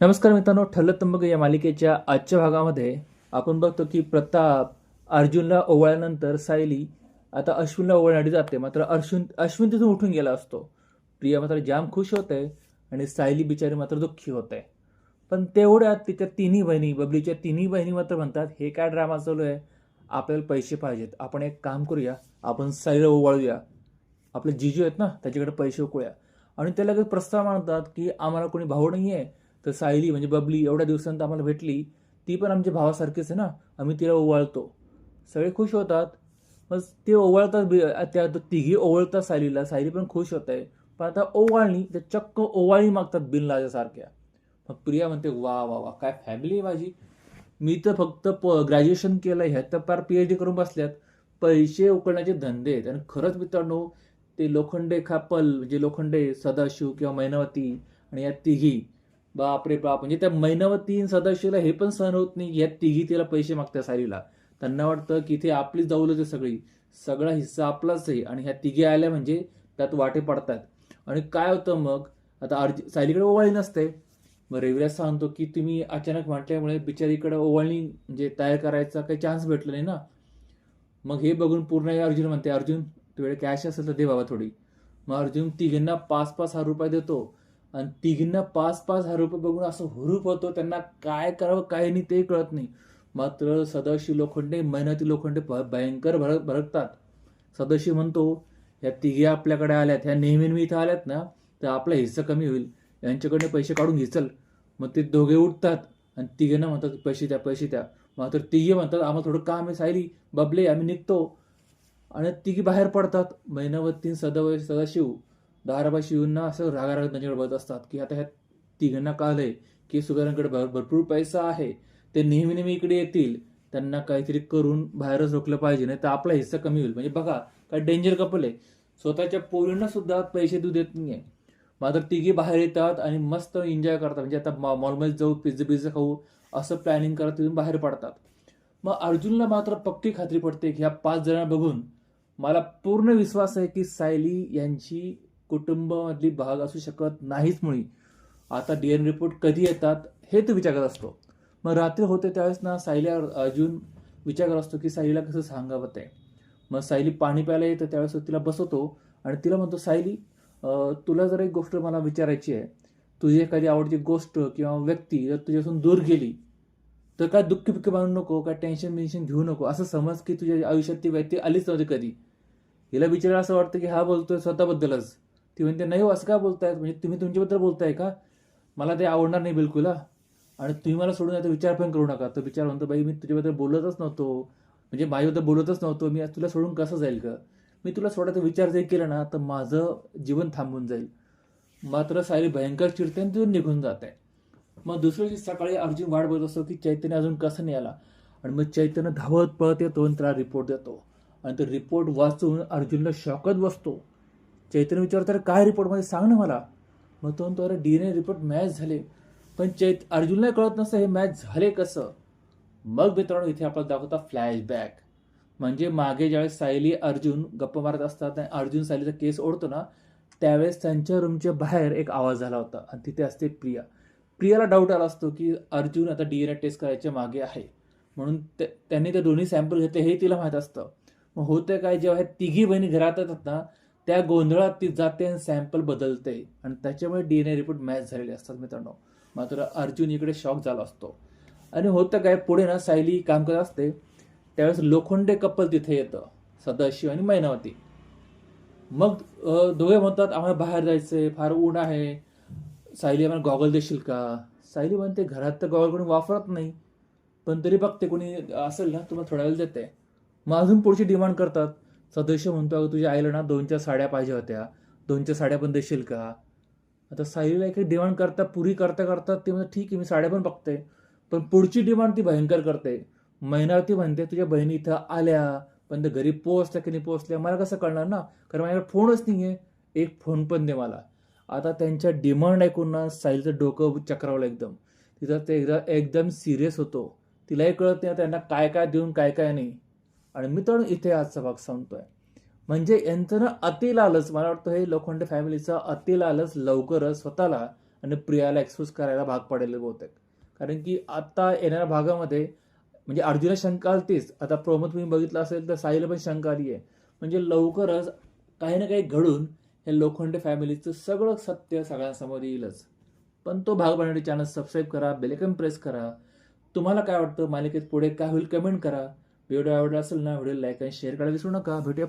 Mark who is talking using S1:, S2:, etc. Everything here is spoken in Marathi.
S1: नमस्कार मित्रांनो ठल्ल तंबक या मालिकेच्या आजच्या भागामध्ये आपण बघतो की प्रताप अर्जुनला ओवाळल्यानंतर सायली आता अश्विनला ओवाळण्यासाठी जाते. मात्र अश्विन अश्विन तिथून उठून गेला असतो. प्रिया मात्र जाम खुश होते आणि सायली बिचारी मात्र दुःखी होते. पण तेवढ्यात तिच्या तिन्ही बहिणी बबलीच्या तिन्ही बहिणी मात्र म्हणतात हे काय ड्रामा चालू आहे? आपल्याला पैसे पाहिजेत. आपण एक काम करूया. आपण सायलीला ओवाळूया. आपले जिजू आहेत ना त्याच्याकडे पैसे उकळूया. आणि ते लगेच प्रस्ताव मांडतात की आम्हाला कोणी भाऊ नाही आहे तर सायली म्हणजे बबली एवढ्या दिवसांत आम्हाला भेटली ती पण आमच्या भावासारखीच आहे ना आम्ही तिला ओवाळतो. सगळे खुश होतात. मग ते ओवाळतात त्या तिघी ओवळतात सायलीला सायली पण खुश होत. आहे पण आता ओवाळणी त्या चक्क ओवाळणी मागतात बिनलाजासारख्या मग प्रिया म्हणते वा वा वा काय फॅमिली आहे माझी. मी तर फक्त प ग्रॅज्युएशन केलं ह्यात तर पार पी एच डी करून बसल्यात. पैसे उकळण्याचे धंदे आहेत. आणि खरंच मित्रांनो ते लोखंडे खापल म्हणजे लोखंडे सदाशिव किंवा मैनावती आणि या तिघी बापरे बाप. म्हणजे त्या महिन्यावर तीन सदाशिवला हे पण सहन होत नाही या तिघी तिला पैसे मागतात सारीला त्यांना वाटतं की इथे आपलीच जाऊल ते सगळी. सगळा हिस्सा आपलाच आहे आणि ह्या तिघी आल्या म्हणजे त्यात वाटे पडतात. आणि काय होतं मग? आता अर्ज सायलीकडे ओवाळी नसते. मग रविराज सांगतो की तुम्ही अचानक म्हटल्यामुळे बिचारीकडे ओवाळणी म्हणजे तयार करायचा काही चान्स भेटला नाही ना? मग हे बघून पूर्ण अर्जुन म्हणते अर्जुन तुझ्याकडे कॅश असेल तर दे बाबा थोडी. मग अर्जुन तिघींना पाच पाच हजार रुपये देतो. आणि तिघींना पाच पाच हजार रुपये बघून असं हुरूप होतो. त्यांना काय करावं काय नाही ते कळत नाही. मात्र सदाशिव लोखंडे मेहनती लोखंडे भ- भयंकर भरक भरकतात सदाशिव म्हणतो या तिघी आपल्याकडे आल्यात ह्या नेहमी नेहमी इथं आल्यात ना तर आपला हिस्सा कमी होईल. यांच्याकडे पैसे काढून घेचल. मग ते दोघे उठतात आणि तिघींना म्हणतात पैसे द्या पैसे द्या. मात्र तिघे म्हणतात आम्हाला थोडं काम आहे सायली बबले आम्ही निघतो. आणि तिघी बाहेर पडतात. मैनावती सदाव सदाशिव दाराबा शिवूंना असं रागाराग त्यांच्याकडे बघत असतात की आता ह्या तिघांना कळलंय की सुगारांकडे भर- भरपूर पैसा आहे. ते नेहमी नेहमी इकडे येतील. त्यांना काहीतरी करून बाहेरच रोखलं पाहिजे नाही तर आपला हिस्सा कमी होईल. म्हणजे बघा काय डेंजर कपल आहे. स्वतःच्या पोरींना सुद्धा पैसे देऊ देत नाही मात्र तिघी बाहेर येतात आणि मस्त एन्जॉय करतात. म्हणजे आता मॉ- मॉलमध्ये जाऊ पिझ्झा पिझ्झा खाऊ असं प्लॅनिंग करत तिथून बाहेर पडतात. मग अर्जुनला मात्र पक्की खात्री पडते की ह्या पाच जणांना बघून मला पूर्ण विश्वास आहे की सायली यांची कुटुंबामधली भाग असू शकत नाहीच मुळी आता डी एन रिपोर्ट कधी येतात हे तो विचार करत असतो. मग रात्री होते त्यावेळेस ना सायली अजून अर्जुन विचार करत असतो की सायलीला कसं सांगावं ते. मग सायली पाणी प्यायला येतं त्यावेळेस तिला बसवतो आणि तिला म्हणतो सायली तुला जर एक गोष्ट मला विचारायची आहे. तुझी एखादी आवडती गोष्ट किंवा व्यक्ती जर तुझ्यापासून दूर गेली तर काय दुःख पिक्क बांधू नको काय टेन्शन बिन्शन घेऊ नको? असं समज की तुझ्या आयुष्यात ती व्यक्ती आलीच नव्हती कधी. हिला विचारायला असं वाटतं की हा बोलतोय स्वतःबद्दलच. ती म्हणते नाही हो, असं काय बोलतायत? म्हणजे तुम्ही तुमच्याबद्दल बोलताय का? मला ते आवडणार नाही बिलकुल आणि तुम्ही मला सोडून आता विचार पण करू नका. तर विचार म्हणतो बाई मी तुझ्याबद्दल बोलतच नव्हतो. म्हणजे माझ्याबद्दल बोलतच नव्हतो. मी आज तुला सोडून कसं जाईल का मी तुला सोडायचा विचार जरी केला ना तर माझं जीवन थांबून जाईल. मात्र सायली भयंकर चिडते आणि तिथून निघून जात. आहे मग दुसऱ्या दिवशी सकाळी अर्जुन वाट बघत असतो की चैतन्य अजून कसं नाही आला. आणि मग चैतन्य धावत पळत येतो आणि त्याला रिपोर्ट देतो. आणि तो रिपोर्ट वाचून अर्जुनला शॉकच बसतो. चैतन्य विचारतो तर काय रिपोर्टमध्ये सांग ना मला. मग तो म्हणतो अरे D N A report match झाले. पण चैत अर्जुनला कळत नसतं हे मॅच झाले कसं. मग मित्रांनो इथे आपल्याला दाखवता फ्लॅशबॅक म्हणजे मागे ज्यावेळेस सायली अर्जुन गप्पा मारत असतात आणि अर्जुन सायलीचा केस ओढतो ना त्यावेळेस त्यांच्या रूमच्या बाहेर एक आवाज झाला होता आणि तिथे असते प्रिया. प्रियाला डाऊट आला असतो की अर्जुन आता डी एन ए टेस्ट करायच्या मागे आहे. म्हणून ते- त्यांनी ते दोन्ही सॅम्पल घेतले हे तिला माहीत असतं. मग होतं काय जेव्हा ह्या तिघी बहिणी घरात येतात ना त्या गोंधळात ती जाते आणि सॅम्पल बदलते. आणि त्याच्यामुळे D N A report match झालेले असतात मित्रांनो. मात्र अर्जुन इकडे शॉक झाला असतो. आणि होतं काय पुढे ना सायली काम करत असते. त्यावेळेस लोखंडे कपल तिथे येतं. सदाशिव आणि मैनावती. मग दोघे म्हणतात आम्हाला बाहेर जायचंय फार ऊन आहे. सायली आम्हाला गॉगल देशील का? सायली म्हणते घरात तर गॉगल कोणी वापरत नाही. पण तरी बघते कोणी असेल ना तुम्हाला थोड्या वेळ देते. मग अजून पुढची डिमांड करतात. सदस्य म्हणतो अगं तुझ्या आईला ना दोनच्या साड्या पाहिजे होत्या. दोनच्या साड्या पण देशील का? आता साईला एक डिमांड करता पुरी करता करता ते म्हणजे ठीक आहे मी साड्या पण बघते. पण पुढची डिमांड ती भयंकर करते. मैनावती म्हणते तुझ्या बहिणी इथं आल्या पण ते घरी पोहोचल्या की नाही पोहोचल्या मला कसं कळणार ना? कारण माझ्याकडे फोनच नाही आहे एक फोन पण दे मला. आता त्यांच्या डिमांड ऐकून ना साईलचं डोकं चक्रावलं एकदम. तिथं ते एकदा एकदम सिरियस होतो. तिलाही कळत नाही त्यांना काय काय देऊन काय काय नाही. आणि मित्रांनो इथे आजचा भाग सांगतोय म्हणजे यांचं ना अतिलालच मला वाटतं हे लोखंडे फॅमिलीचं अतिलालच लवकरच स्वतःला आणि प्रियाला एक्सपोज करायला भाग पडेल बहुतेक. कारण की आता येणाऱ्या भागामध्ये म्हणजे अर्जुनला शंका आलतीच आता प्रोमो तुम्ही बघितलं असेल तर साहिल पण शंका आली आहे. म्हणजे लवकरच काही ना काही घडून हे लोखंडे फॅमिलीचं सगळं सत्य सगळ्यांसमोर येईलच. पण तो भाग बनवण्यासाठी चॅनल सबस्क्राईब करा बेलेकन प्रेस करा. तुम्हाला काय वाटतं? मालिकेत पुढे काय होईल? कमेंट करा. व्हिडिओ आवडला असेल ना व्हिडिओ लाईक आणि शेअर करायला विसरू नका. भेटूया